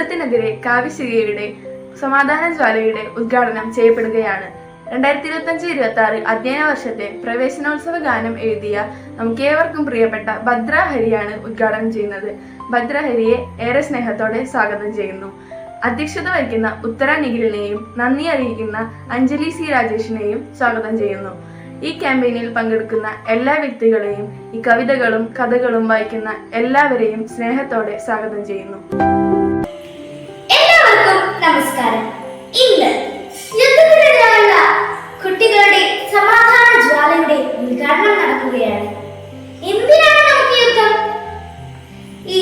കാവ്യശ്രീയുടെ സമാധാന ജ്വാലയുടെ ഉദ്ഘാടനം ചെയ്യപ്പെടുകയാണ്. രണ്ടായിരത്തി ഇരുപത്തി അഞ്ച് ഇരുപത്തി ആറ് അധ്യയന വർഷത്തെ പ്രവേശനോത്സവ ഗാനം എഴുതിയ നമുക്കേവർക്കും പ്രിയപ്പെട്ട ഭദ്രാഹരിയാണ് ഉദ്ഘാടനം ചെയ്യുന്നത്. ഭദ്രാഹരിയെ ഏറെ സ്നേഹത്തോടെ സ്വാഗതം ചെയ്യുന്നു. അധ്യക്ഷത വഹിക്കുന്ന ഉത്തര നിഖിലിനെയും നന്ദി അറിയിക്കുന്ന അഞ്ജലി സി രാജേഷിനെയും സ്വാഗതം ചെയ്യുന്നു. ഈ ക്യാമ്പയിനിൽ പങ്കെടുക്കുന്ന എല്ലാ വ്യക്തികളെയും ഈ കവിതകളും കഥകളും വായിക്കുന്ന എല്ലാവരെയും സ്നേഹത്തോടെ സ്വാഗതം ചെയ്യുന്നു. നമസ്കാരം. ഇന്ന് യുദ്ധത്തിനെതിരായുള്ള കുട്ടികളുടെ സമാധാന ജ്വാലയുടെ ഉദ്ഘാടനം നടക്കുകയാണ്. എന്തിനാണ് നമുക്ക് യുദ്ധം? ഈ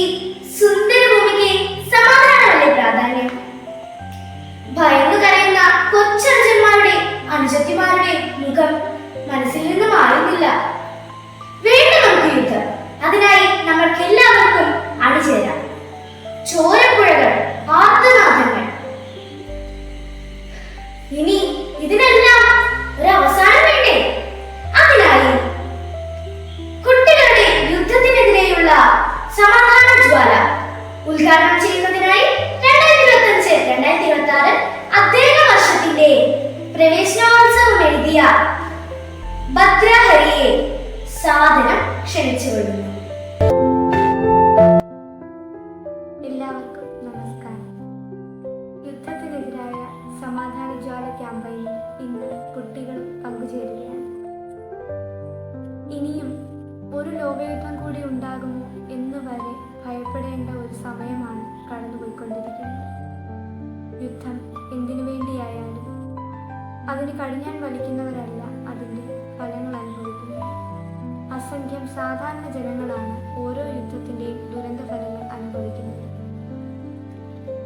അധ്യയന പ്രവേശനോത്സവം സാധനം എല്ലാവർക്കും നമസ്കാരം. സമാധാന കുട്ടികൾ ഇനിയും ഒരു ലോകയുദ്ധം കൂടി ഉണ്ടാകുമോ എന്ന് വരെ ഭയപ്പെടേണ്ട ഒരു സമയമാണ് കടന്നുപോയിക്കൊണ്ടിരിക്കുന്നത്. യുദ്ധം എന്തിനു വേണ്ടിയായാലും അതിന് കടിഞ്ഞാൻ വലിക്കുന്നവരല്ല അതിന്റെ ഫലങ്ങൾ അനുഭവിക്കുന്നത്. അസംഖ്യം സാധാരണ ജനങ്ങളാണ് ഓരോ യുദ്ധത്തിന്റെയും ദുരന്ത ഫലങ്ങൾ അനുഭവിക്കുന്നത്.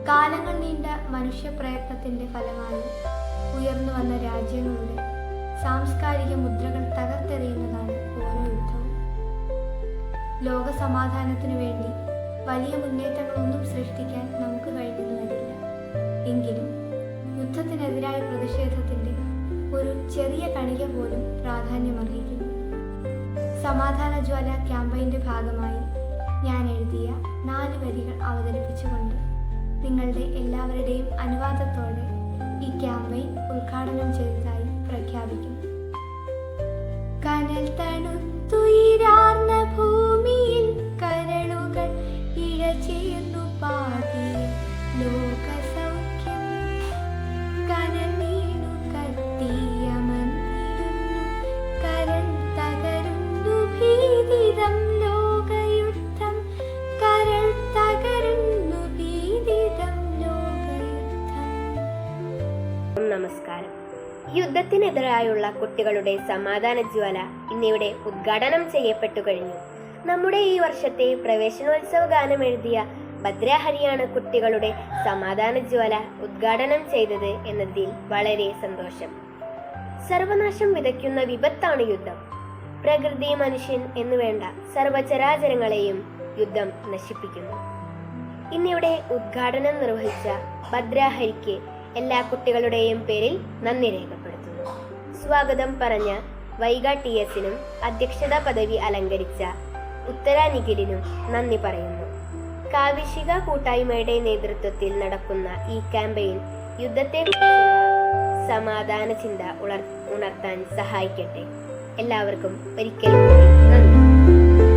കാലങ്ങൾ നീണ്ട മനുഷ്യ പ്രയത്നത്തിന്റെ ഫലമായി ഉയർന്നു വന്ന രാജ്യങ്ങളുടെ സാംസ്കാരിക മുദ്രകൾ തകർത്തെറിയുന്നതാണ് ഓരോ യുദ്ധവും. ലോക സമാധാനത്തിനു വേണ്ടി വലിയ മുന്നേറ്റങ്ങളൊന്നും സൃഷ്ടിക്കാൻ നമുക്ക് കഴിഞ്ഞു വരില്ല എങ്കിലും യുദ്ധത്തിനെതിരായ പ്രതിഷേധത്തിന്റെ ഒരു ചെറിയ കണിക പോലും പ്രാധാന്യമർഹിക്കുന്നു. സമാധാന ജ്വാല ക്യാമ്പയിന്റെ ഭാഗമായി ഞാൻ എഴുതിയ നാല് വരികൾ അവതരിപ്പിച്ചുകൊണ്ട് നിങ്ങളുടെ എല്ലാവരുടെയും അനുവാദത്തോടെ ഈ ക്യാമ്പയിൻ ഉദ്ഘാടനം ചെയ്തതായി പ്രഖ്യാപിക്കുന്നു. കനൽ തണുത്തുയിരാർന്ന യുദ്ധത്തിനെതിരായുള്ള കുട്ടികളുടെ സമാധാന ജ്വാല ഇന്നിവിടെ ഉദ്ഘാടനം ചെയ്യപ്പെട്ടു കഴിഞ്ഞു. നമ്മുടെ ഈ വർഷത്തെ പ്രവേശനോത്സവ ഗാനം എഴുതിയ ഭദ്രാഹരിയാണ് കുട്ടികളുടെ സമാധാന ജ്വാല ഉദ്ഘാടനം ചെയ്തത് എന്നതിൽ വളരെ സന്തോഷം. സർവനാശം വിതയ്ക്കുന്ന വിപത്താണ് യുദ്ധം. പ്രകൃതി മനുഷ്യൻ എന്ന് വേണ്ട സർവചരാചരങ്ങളെയും യുദ്ധം നശിപ്പിക്കുന്നു. ഇന്നിവിടെ ഉദ്ഘാടനം നിർവഹിച്ച ഭദ്രാഹരിക്ക് എല്ലാ കുട്ടികളുടെയും പേരിൽ നന്ദി രേഖപ്പെടുത്തുന്നു സ്വാഗതം പറഞ്ഞ വൈഗ ടി എസിനും അധ്യക്ഷതാ പദവി അലങ്കരിച്ച ഉത്തര നന്ദി പറയുന്നു. കാവിശിക കൂട്ടായ്മയുടെ നേതൃത്വത്തിൽ നടക്കുന്ന ഈ ക്യാമ്പയിൻ യുദ്ധത്തെ സമാധാന ചിന്ത ഉണർ ഉണർത്താൻ സഹായിക്കട്ടെ. എല്ലാവർക്കും ഒരിക്കൽ കൂടി നന്ദി.